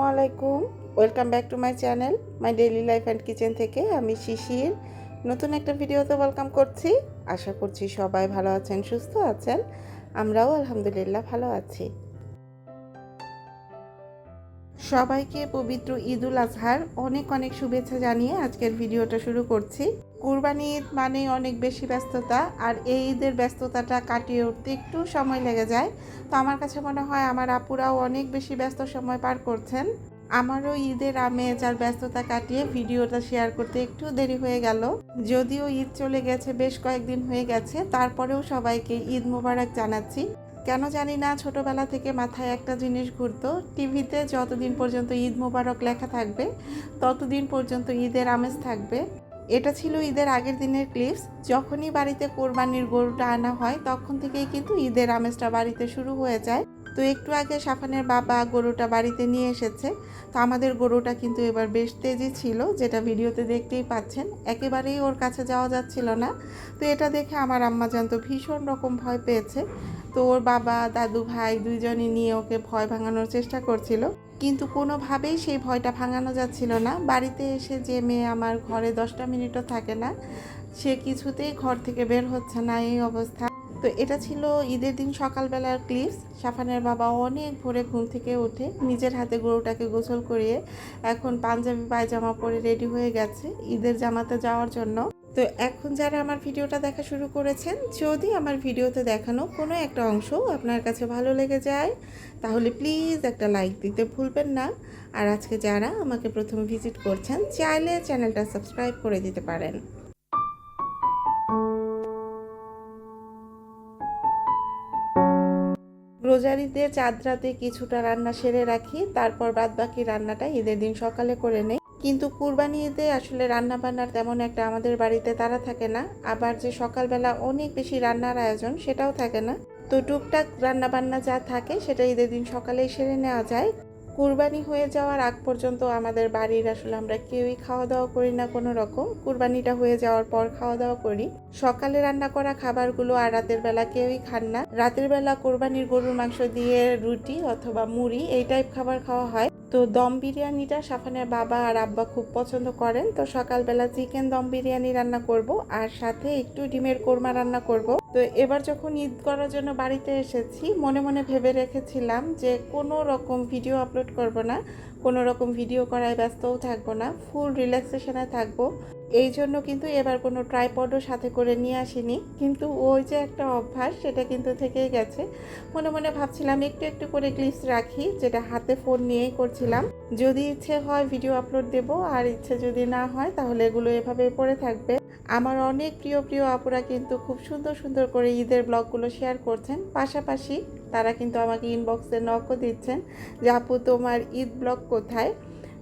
আসসালামু আলাইকুম। Welcome back to my channel my daily life and kitchen থেকে আমি শিশির। নতুন একটা ভিডিওতে ওয়েলকাম করছি। আশা করছি সবাই ভালো আছেন, সুস্থ আছেন। আমরাও আলহামদুলিল্লাহ ভালো আছি। সবাইকে পবিত্র ঈদুল আজহার অনেক অনেক শুভেচ্ছা জানিয়ে আজকের ভিডিওটা শুরু করছি। কুরবানি ঈদ মানে অনেক বেশি ব্যস্ততা, আর এই ঈদের ব্যস্ততাটা কাটিয়ে উঠতে একটু সময় লেগে যায়। তো আমার কাছে মনে হয় আমার আপুরাও অনেক বেশি ব্যস্ত সময় পার করছেন। আমারও ঈদের আমেজ আর ব্যস্ততা কাটিয়ে ভিডিওটা শেয়ার করতে একটু দেরি হয়ে গেল। যদিও ঈদ চলে গেছে, বেশ কয়েকদিন হয়ে গেছে, তারপরেও সবাইকে ঈদ মোবারক জানাচ্ছি। কেন জানি না, ছোটবেলা থেকে মাথায় একটা জিনিস ঘুরতো। টিভিতে যতদিন পর্যন্ত ঈদ মোবারক লেখা থাকবে, ততদিন পর্যন্ত ঈদের আমেজ থাকবে। এটা ছিল ঈদের আগের দিনের ক্লিপস যখনই বাড়িতে কোরবানির গরুটা আনা হয়, তখন থেকেই কিন্তু ঈদের আমেজটা বাড়িতে শুরু হয়ে যায়। তো একটু আগে সাফানের বাবা গরুটা বাড়িতে নিয়ে এসেছে। তো আমাদের গরুটা কিন্তু এবার বেশ তেজি ছিল, যেটা ভিডিওতে দেখতেই পাচ্ছেন। একেবারেই ওর কাছে যাওয়া যাচ্ছিল না। তো এটা দেখে আমার আম্মা জানতো ভীষণ রকম ভয় পেয়েছে। তো ওর বাবা, দাদু ভাই দুইজনই নিয়ে ওকে ভয় ভাঙানোর চেষ্টা করছিল। কিন্তু কোনোভাবেই সেই ভয়টা ভাঙানো যাচ্ছিল না। বাড়িতে এসে যে মেয়ে আমার ঘরে দশটা মিনিটও থাকে না, সে কিছুতেই ঘর থেকে বের হচ্ছে না এই অবস্থা। তো এটা ছিল ঈদের দিন সকালবেলার ক্লিপস। সাফানের বাবা অনেক ভোরে ঘুম থেকে উঠে নিজের হাতে গরুটাকে গোসল করিয়ে এখন পাঞ্জাবি পায়জামা পরে রেডি হয়ে গেছে ঈদের জামাতে যাওয়ার জন্য। তো এখন যারা আমার ভিডিওটা দেখা শুরু করেছেন, যদি আমার ভিডিওতে দেখানো কোনো একটা অংশ আপনার কাছে ভালো লেগে যায়, তাহলে প্লিজ একটা লাইক দিতে ভুলবেন না। আর আজকে যারা আমাকে প্রথম ভিজিট করছেন, চাইলে চ্যানেলটা সাবস্ক্রাইব করে দিতে পারেন। রোজারিতে চাঁদ রাতে কিছুটা রান্না সেরে রাখি, তারপর বাদ বাকি রান্নাটা ঈদের দিন সকালে করে নেই। কিন্তু কুরবানি ঈদে আসলে রান্না বান্নার তেমন একটা আমাদের বাড়িতে তারা থাকে না। আবার যে সকালবেলা অনেক বেশি রান্নার আয়োজন সেটাও থাকে না। তো টুকটাক রান্না বান্না যা থাকে সেটা ঈদের দিন সকালেই সেরে নেওয়া যায়। কুরবানি হয়ে যাওয়ার আগ পর্যন্ত আমাদের বাড়ির আসলে আমরা কেউই খাওয়া দাওয়া করি না কোনো রকম কুরবানিটা হয়ে যাওয়ার পর খাওয়া দাওয়া করি। সকালে রান্না করা খাবারগুলো আর রাতের বেলা কেউই খান না। রাতের বেলা কোরবানির গরুর মাংস দিয়ে রুটি অথবা মুড়ি এই টাইপ খাবার খাওয়া হয়। তো দম বিরিয়ানিটা সাফানের বাবা আর আব্বা খুব পছন্দ করেন। তো সকালবেলা চিকেন দম বিরিয়ানি রান্না করব আর সাথে একটু ডিমের কোরমা রান্না করব। তো এবার যখন ঈদ করার জন্য বাড়িতে এসেছি, মনে মনে ভেবে রেখেছিলাম যে কোনো রকম ভিডিও আপলোড করব না, কোনো রকম ভিডিও করায় ব্যস্তও থাকব না ফুল রিল্যাক্সেশনে থাকব। এই জন্য কিন্তু এবার কোনো ট্রাইপডও সাথে করে নিয়ে আসিনি। কিন্তু ওই যে একটা অভ্যাস, সেটা কিন্তু থেকেই গেছে। মনে মনে ভাবছিলাম একটু একটু করে ক্লিপস রাখি, যেটা হাতে ফোন নিয়েই করছিলাম। যদি ইচ্ছে হয় ভিডিও আপলোড দেব, আর ইচ্ছে যদি না হয়, তাহলে এগুলো এভাবে পড়ে থাকবে। আমার অনেক প্রিয় প্রিয় আপুরা কিন্তু খুব সুন্দর সুন্দর করে ঈদের ব্লগগুলো শেয়ার করছেন। পাশাপাশি তারা কিন্তু আমাকে ইনবক্সে নকও দিচ্ছেন যে, আপু, তোমার ঈদ ব্লগ কোথায়?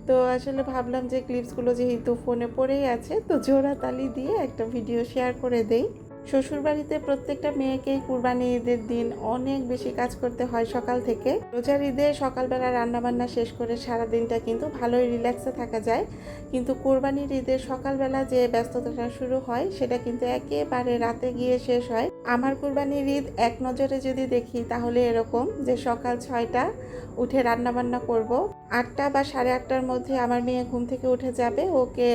তো আসলে ভাবলাম যে ক্লিপসগুলো যেহেতু ফোনে পড়েই আছে, তো জোড়া তালি দিয়ে একটা ভিডিও শেয়ার করে দেই। শ্বশুরবাড়িতে প্রত্যেকটা মেয়েকেই কুরবানি ঈদের দিন অনেক বেশি কাজ করতে হয় সকাল থেকে। রোজার ঈদে সকালবেলা রান্নাবান্না শেষ করে সারা দিনটা কিন্তু ভালোই রিল্যাক্সে থাকা যায়। কিন্তু কোরবানির ঈদের সকালবেলা যে ব্যস্ততাটা শুরু হয়, সেটা কিন্তু একেবারে রাতে গিয়ে শেষ হয়। আমার কুরবানির ঈদ এক নজরে যদি দেখি, তাহলে এরকম যে সকাল ছয়টা উঠে রান্নাবান্না করব। আটটা বা সাড়ে আটটার মধ্যে আমার মেয়ে ঘুম থেকে উঠে যাবে। ওকে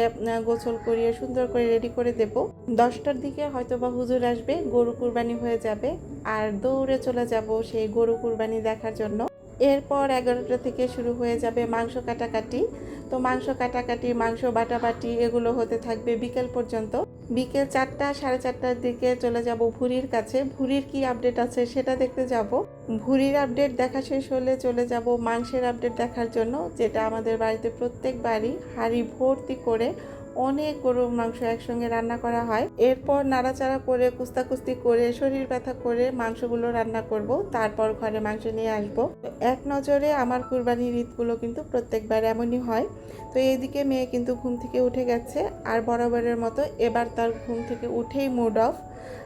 গোসল করিয়ে সুন্দর করে রেডি করে দেব। দশটার দিকে হয়তো বা হুজুর আসবে, গরু কুরবানি হয়ে যাবে। আর দৌড়ে চলে যাব সেই গরু কুরবানি দেখার জন্য। এরপর এগারোটা থেকে শুরু হয়ে যাবে মাংস কাটাকাটি। তো মাংস কাটাকাটি, মাংস বাটাবাটি এগুলো হতে থাকবে বিকেল পর্যন্ত। বিকেল চারটা, সাড়ে চারটার দিকে চলে যাব ভুরির কাছে। ভুরির কি আপডেট আছে সেটা দেখতে যাব। ভুরির আপডেট দেখা শেষ হলে চলে যাব মাংসের আপডেট দেখার জন্য, যেটা আমাদের বাড়িতে প্রত্যেকবারই হাড়ি ভর্তি করে অনেক গরুর মাংস একসঙ্গে রান্না করা হয়। এরপর নাড়াচাড়া করে, কুস্তাকুস্তি করে, শরীর ব্যথা করে মাংসগুলো রান্না করব। তারপর ঘরে মাংস নিয়ে আসব। এক নজরে আমার কুরবানির ঈদগুলো কিন্তু প্রত্যেকবার এমনই হয়। তো এইদিকে মেয়ে কিন্তু ঘুম থেকে উঠে গেছে। আর বরাবরের মতো এবার তার ঘুম থেকে উঠেই মুড অফ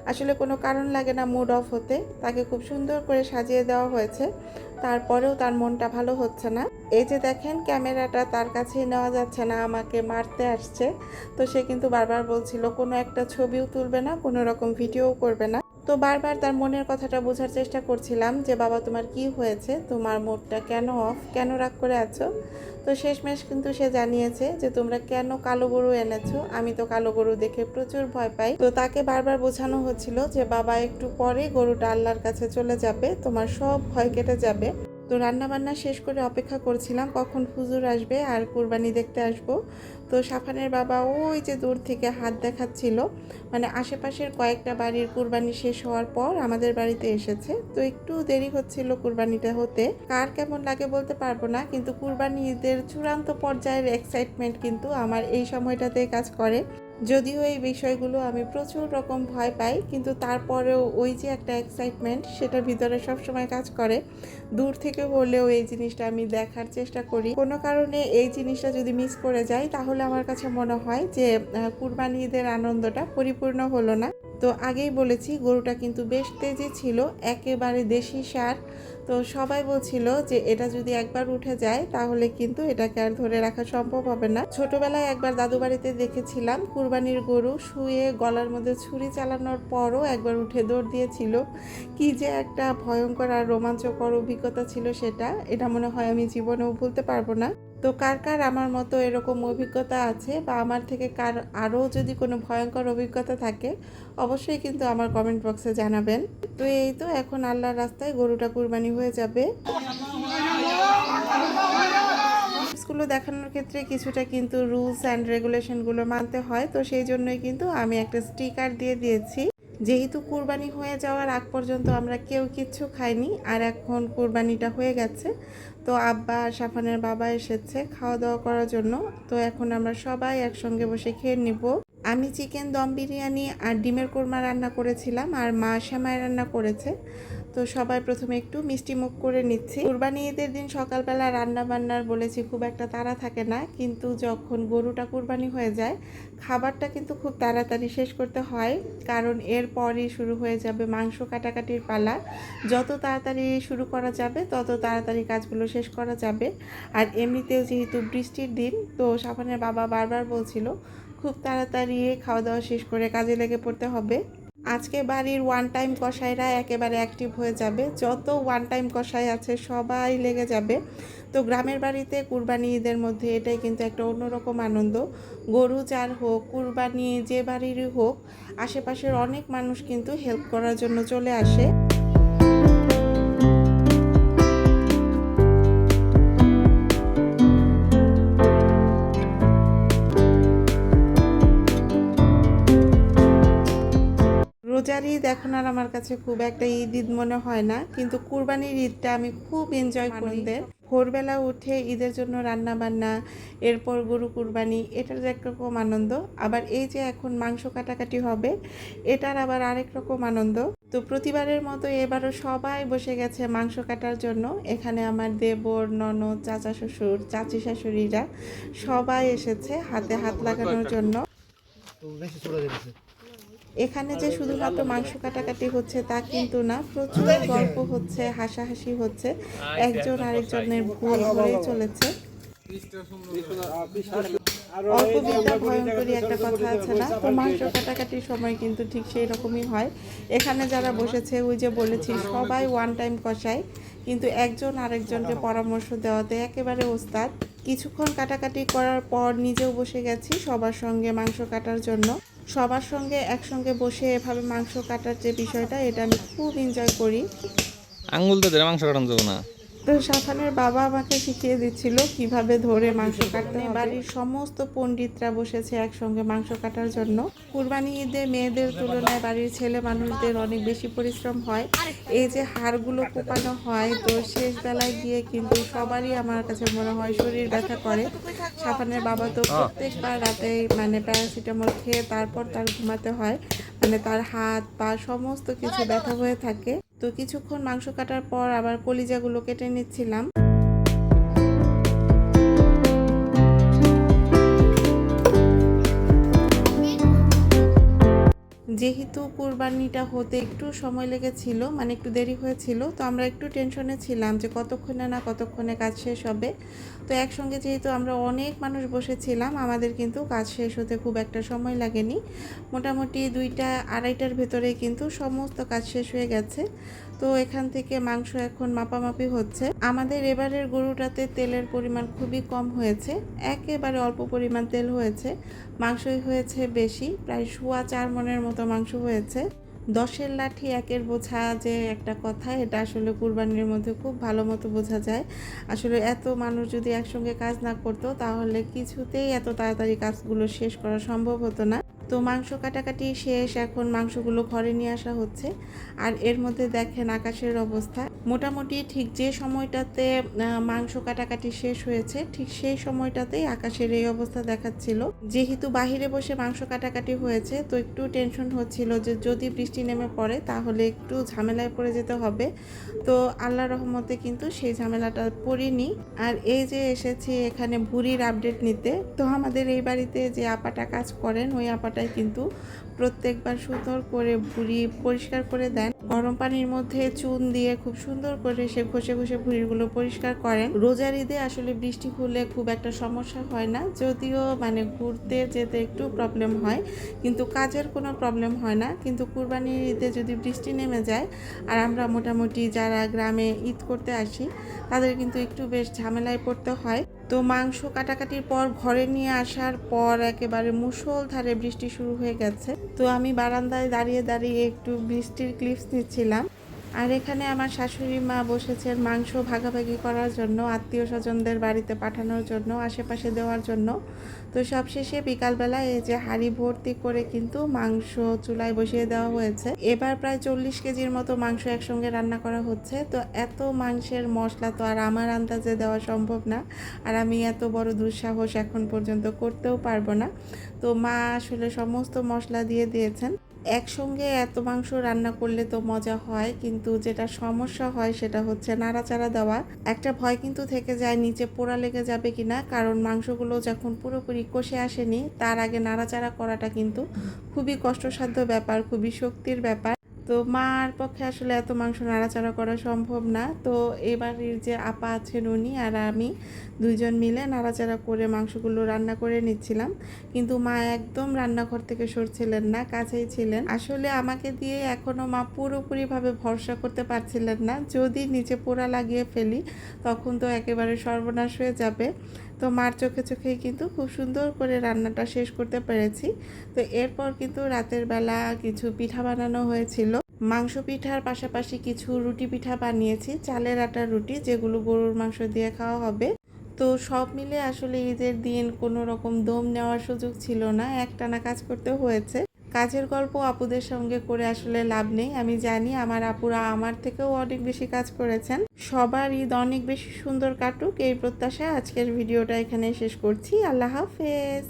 আসলে কোনো কারণ লাগে না মুড অফ হতে। তাকে খুব সুন্দর করে সাজিয়ে দেওয়া হয়েছে। তারপরেও তার মনটা ভালো হচ্ছে না। এই যে দেখেন, ক্যামেরাটা তার কাছেই নেওয়া যাচ্ছে না, আমাকে মারতে আসছে। তো সে কিন্তু বারবার বলছিল, কোনো একটা ছবিও তুলবে না, কোনো রকম ভিডিও করবে না। তো বারবার তার মনের কথাটা বোঝার চেষ্টা করছিলাম যে, বাবা, তোমার কি হয়েছে? তোমার মুডটা কেন অফ কেন রাগ করে আছো? তো শেষমেশ কিন্তু সে জানিয়েছে যে, তোমরা কেন কালো গরু এনেছো? আমি তো কালো গরু দেখে প্রচুর ভয় পাই। তো তাকে বারবার বোঝানো হচ্ছিল যে, বাবা, একটু পরে গরুটা আল্লাহর কাছে চলে যাবে। তোমার সব ভয় কেটে যাবে। তো রান্না বান্না শেষ করে অপেক্ষা করছিলাম, কখন হুজুর আসবে আর কুরবানি দেখতে আসব। তো সাফানের বাবা ওই যে দূর থেকে হাত দেখাচ্ছিল মানে আশেপাশের কয়েকটা বাড়ির কুরবানি শেষ হওয়ার পর আমাদের বাড়িতে এসেছে। তো একটু দেরি হচ্ছিল কুরবানিটা হতে, কার কেমন লাগে বলতে পারব না, কিন্তু কুরবানি ঈদের চূড়ান্ত পর্যায়ের এক্সাইটমেন্ট কিন্তু আমার এই সময়টাতে কাজ করে। যদিও এই বিষয়গুলো আমি প্রচুর রকম ভয় পাই, কিন্তু তারপরেও ওই যে একটা এক্সাইটমেন্ট সেটা ভিতরে সবসময় কাজ করে। দূর থেকে হলেও এই জিনিসটা আমি দেখার চেষ্টা করি। কোনো কারণে এই জিনিসটা যদি মিস করে যাই, তাহলে আমার কাছে মনে হয় যে কুরবানি ঈদের আনন্দটা পরিপূর্ণ হলো না। তো আগেই বলেছি, গরুটা কিন্তু বেশ তেজি ছিল, একেবারে দেশি সার। তো সবাই বলছিল যে এটা যদি একবার উঠে যায়, তাহলে কিন্তু এটাকে আর ধরে রাখা সম্ভব হবে না। ছোটবেলায় একবার দাদু বাড়িতে দেখেছিলাম, কুরবানির গরু শুয়ে গলার মধ্যে ছুরি চালানোর পরও একবার উঠে দৌড় দিয়েছিল। কি যে একটা ভয়ঙ্কর আর রোমাঞ্চকর অভিজ্ঞতা ছিল সেটা, এটা মনে হয় আমি জীবনেও ভুলতে পারব না। তো কার কার আমার মতো এরকম অভিজ্ঞতা আছে বা আমার থেকে কার আরও যদি কোনো ভয়ঙ্কর অভিজ্ঞতা থাকে, অবশ্যই কিন্তু আমার কমেন্ট বক্সে জানাবেন। তো এই তো এখন আল্লাহর রাস্তায় গরুটা কুরবানি হয়ে যাবে। স্কুলে দেখানোর ক্ষেত্রে কিছুটা কিন্তু রুলস অ্যান্ড রেগুলেশনগুলো মানতে হয়, তো সেই জন্যই কিন্তু আমি একটা স্টিকার দিয়ে দিয়েছি। যেহেতু কুরবানি হয়ে যাওয়ার আগ পর্যন্ত আমরা কেউ কিচ্ছু খাইনি, আর এখন কুরবানিটা হয়ে গেছে। তো আব্বা আর সাফানের বাবা এসেছে খাওয়া দাওয়া করার জন্য। তো এখন আমরা সবাই একসঙ্গে বসে খেয়ে নিব। আমি চিকেন, দম বিরিয়ানি আর ডিমের কোরমা রান্না করেছিলাম, আর মা শ্যামাই রান্না করেছে। তো সবাই প্রথমে একটু মিষ্টি মুখ করে নিচ্ছি। কুরবানি ঈদের দিন সকালবেলা রান্না বান্নার বলেছি, খুব একটা তাড়া থাকে না। কিন্তু যখন গরুটা কুরবানি হয়ে যায়, খাবারটা কিন্তু খুব তাড়াতাড়ি শেষ করতে হয়। কারণ এরপরই শুরু হয়ে যাবে মাংস কাটাকাটির পালা। যত তাড়াতাড়ি শুরু করা যাবে, তত তাড়াতাড়ি কাজগুলো শেষ করা যাবে। আর এমনিতেও যেহেতু বৃষ্টির দিন, তো সাফানের বাবা বারবার বলছিল, খুব তাড়াতাড়ি খাওয়া দাওয়া শেষ করে কাজে লেগে পড়তে হবে। আজকে বাড়ির ওয়ান টাইম কষাইরা একেবারে অ্যাক্টিভ হয়ে যাবে। যত ওয়ান টাইম কষাই আছে, সবাই লেগে যাবে। তো গ্রামের বাড়িতে কুরবানি ঈদের মধ্যে এটাই কিন্তু একটা অন্যরকম আনন্দ। গরু যার হোক, কুরবানি যে বাড়িরই হোক, আশেপাশের অনেক মানুষ কিন্তু হেল্প করার জন্য চলে আসে। ঈদ এখন আর আমার কাছে খুব একটা ঈদ ঈদ মনে হয় না। কিন্তু কুরবানির ঈদটা আমি খুব এনজয় করি। ভোরবেলা উঠে ঈদের জন্য রান্না বান্না এরপর গরু কুরবানি এটার যে একরকম আনন্দ। আবার এই যে এখন মাংস কাটাকাটি হবে এটার আবার আরেক রকম আনন্দ। তো প্রতিবারের মতো এবারও সবাই বসে গেছে মাংস কাটার জন্য। এখানে আমার দেবর ননদ চাচা শ্বশুর চাচি শাশুড়িরা সবাই এসেছে হাতে হাত লাগানোর জন্য। তো বেশি চলে যেতেছে এখানে যে শুধুমাত্র মাংস কাটাকাটি হচ্ছে তা কিন্তু না, প্রচুর গল্প হচ্ছে, হাসাহাসি হচ্ছে। একজন আরেকজনের ভুল ধরেই চলেছে। অল্প বিদ্যা ভয়ঙ্করী একটা কথা আছে না? তো মাংস কাটাকাটির সময় কিন্তু ঠিক সেই রকমই হয়। এখানে যারা বসেছে, ওই যে বলেছি, সবাই ওয়ান টাইম কষায়, কিন্তু একজন আরেকজনকে পরামর্শ দেওয়াতে একেবারে ওস্তাদ। কিছুক্ষণ কাটাকাটি করার পর নিজেও বসে গেছি সবার সঙ্গে মাংস কাটার জন্য। সবার সঙ্গে একসঙ্গে বসে এভাবে মাংস কাটার যে বিষয়টা, এটা আমি খুব এনজয় করি। আঙ্গুল তো মাংস কাটানো যাবে না। তো সাফানের বাবা আমাকে শিখিয়ে দিচ্ছিল কীভাবে ধরে মাংস কাটতে হবে। বাড়ির সমস্ত পণ্ডিতরা বসেছে একসঙ্গে মাংস কাটার জন্য। কুরবানি ঈদে মেয়েদের তুলনায় বাড়ির ছেলে মানুষদের অনেক বেশি পরিশ্রম হয়। এই যে হাড়গুলো কোপানো হয় তো শেষ বেলায় গিয়ে কিন্তু সবারই আমার কাছে মনে হয় শরীর ব্যথা করে। সাফানের বাবা তো প্রত্যেকবার রাতে মানে প্যারাসিটামল খেয়ে তারপর তার ঘুমাতে হয়। মানে তার হাত পা সমস্ত কিছু ব্যথা হয়ে থাকে। তো কিছুক্ষণ মাংস কাটার পর আবার কলিজাগুলো কেটে নিচ্ছিলাম। যেহেতু কুরবানিটা হতে একটু সময় লেগেছিল মানে একটু দেরি হয়েছিল, তো আমরা একটু টেনশনে ছিলাম যে কতক্ষণে না কতক্ষণে কাজ শেষ হবে। তো একসঙ্গে যেহেতু আমরা অনেক মানুষ বসেছিলাম, আমাদের কিন্তু কাজ শেষ হতে খুব একটা সময় লাগেনি। মোটামুটি দুইটা, আড়াইটার ভেতরে কিন্তু সমস্ত কাজ শেষ হয়ে গেছে। তো এখান থেকে মাংস এখন মাপামাপি হচ্ছে। আমাদের এবারের গরুটাতে তেলের পরিমাণ খুবই কম হয়েছে। একেবারে অল্প পরিমাণ তেল হয়েছে। মাংসই হয়েছে বেশি, প্রায় সোয়া চার মনের মতো মাংস হয়েছে। দশের লাঠি একের বোঝা যে একটা কথা, এটা আসলে কুরবানির মধ্যে খুব ভালো মতো বোঝা যায়। আসলে এত মানুষ যদি একসঙ্গে কাজ না করতো, তাহলে কিছুতেই এত তাড়াতাড়ি কাজগুলো শেষ করা সম্ভব হতো না। তো মাংস কাটাকাটি শেষ, এখন মাংসগুলো ঘরে নিয়ে আসা হচ্ছে। আর এর মধ্যে দেখেন আকাশের অবস্থা। মোটামুটি ঠিক যে সময়টাতে মাংস কাটাকাটি শেষ হয়েছে, ঠিক সেই সময়টাতেই আকাশের এই অবস্থা দেখাচ্ছিল। যেহেতু বাহিরে বসে মাংস কাটাকাটি হয়েছে, তো একটু টেনশন হচ্ছিল যে যদি বৃষ্টি নেমে পড়ে, তাহলে একটু ঝামেলায় পড়ে যেতে হবে। তো আল্লাহ রহমতে কিন্তু সেই ঝামেলাটা পড়িনি। আর এই যে এসেছি এখানে বুড়ির আপডেট নিতে, তো আমাদের এই বাড়িতে যে আপাটা কাজ করেন, ওই আপাটাই কিন্তু প্রত্যেকবার সুন্দর করে ভুড়ি পরিষ্কার করে দেন। গরম পানির মধ্যে চুন দিয়ে খুব সুন্দর করে সে ঘষে ঘষে ভুঁড়িগুলো পরিষ্কার করেন। রোজার ঈদে আসলে বৃষ্টি হলে খুব একটা সমস্যা হয় না, যদিও মানে ঘুরতে যেতে একটু প্রবলেম হয়, কিন্তু কাজের কোনো প্রবলেম হয় না। কিন্তু কুরবানির ঈদে যদি বৃষ্টি নেমে যায়, আর আমরা মোটামুটি যারা গ্রামে ঈদ করতে আসি, তাদের কিন্তু একটু বেশ ঝামেলায় পড়তে হয়। তো মাংস কাটাকাটির পর ঘরে নিয়ে আসার পর একেবারে মুষলধারে বৃষ্টি শুরু হয়ে গেছে। তো আমি বারান্দায় দাঁড়িয়ে দাঁড়িয়ে একটু বৃষ্টির ক্লিপস নিচ্ছিলাম। আর এখানে আমার শাশুড়ি মা বসেছেন মাংস ভাগাভাগি করার জন্য, আত্মীয় স্বজনদের বাড়িতে পাঠানোর জন্য, আশেপাশে দেওয়ার জন্য। তো সবশেষে বিকালবেলা এই যে হাঁড়ি ভর্তি করে কিন্তু মাংস চুলায় বসিয়ে দেওয়া হয়েছে। এবার প্রায় চল্লিশ কেজির মতো মাংস একসঙ্গে রান্না করা হচ্ছে। তো এত মাংসের মশলা তো আর আমার আন্দাজে দেওয়া সম্ভব না। আর আমি এত বড় দুঃসাহস এখন পর্যন্ত করতেও পারব না। তো মা আসলে সমস্ত মশলা দিয়ে দিয়েছেন। একসঙ্গে এত মাংস রান্না করলে তো মজা হয়, কিন্তু যেটা সমস্যা হয় সেটা হচ্ছে নাড়াচাড়া দেওয়া। একটা ভয় কিন্তু থেকে যায় নিচে পোড়া লেগে যাবে কিনা, কারণ মাংসগুলো যখন পুরোপুরি কষে আসেনি, তার আগে নাড়াচাড়া করাটা কিন্তু খুবই কষ্টসাধ্য ব্যাপার, খুবই শক্তির ব্যাপার। তো মার পক্ষে আসলে এত মাংস নাড়াচাড়া করা সম্ভব না। তো এবারের যে আপা আছেন উনি আর আমি দুইজন মিলে নাড়াচাড়া করে মাংসগুলো রান্না করে নিচ্ছিলাম। কিন্তু মা একদম রান্নাঘর থেকে সরছিলেন না, কাছেই ছিলেন। আসলে আমাকে দিয়ে এখনও মা পুরোপুরিভাবে ভরসা করতে পারছিলেন না। যদি নিচে পোড়া লাগিয়ে ফেলি, তখন তো একেবারে সর্বনাশ হয়ে যাবে। তো মার চোখে চোখেই কিন্তু খুব সুন্দর করে রান্নাটা শেষ করতে পেরেছি। তো এরপর কিন্তু রাতের বেলা কিছু পিঠা বানানো হয়েছিল। মাংস পিঠার পাশাপাশি কিছু রুটি পিঠা বানিয়েছি, চালের আটার রুটি যেগুলো গরুর মাংস দিয়ে খাওয়া হবে। তো সব মিলে আসলে ঈদের দিন কোনো রকম দম নেওয়ার সুযোগ ছিল না, একটানা কাজ করতে হয়েছে। কাজের গল্প আপুদের সঙ্গে করে আসলে লাভ নেই। আমি জানি আমার আপুরা আমার থেকেও অনেক বেশি কাজ করেছেন। সবার ঈদ অনেক বেশি সুন্দর কাটুক। এই প্রত্যাশায় আজকের ভিডিওটা এখানে শেষ করছি। আল্লাহ হাফেজ।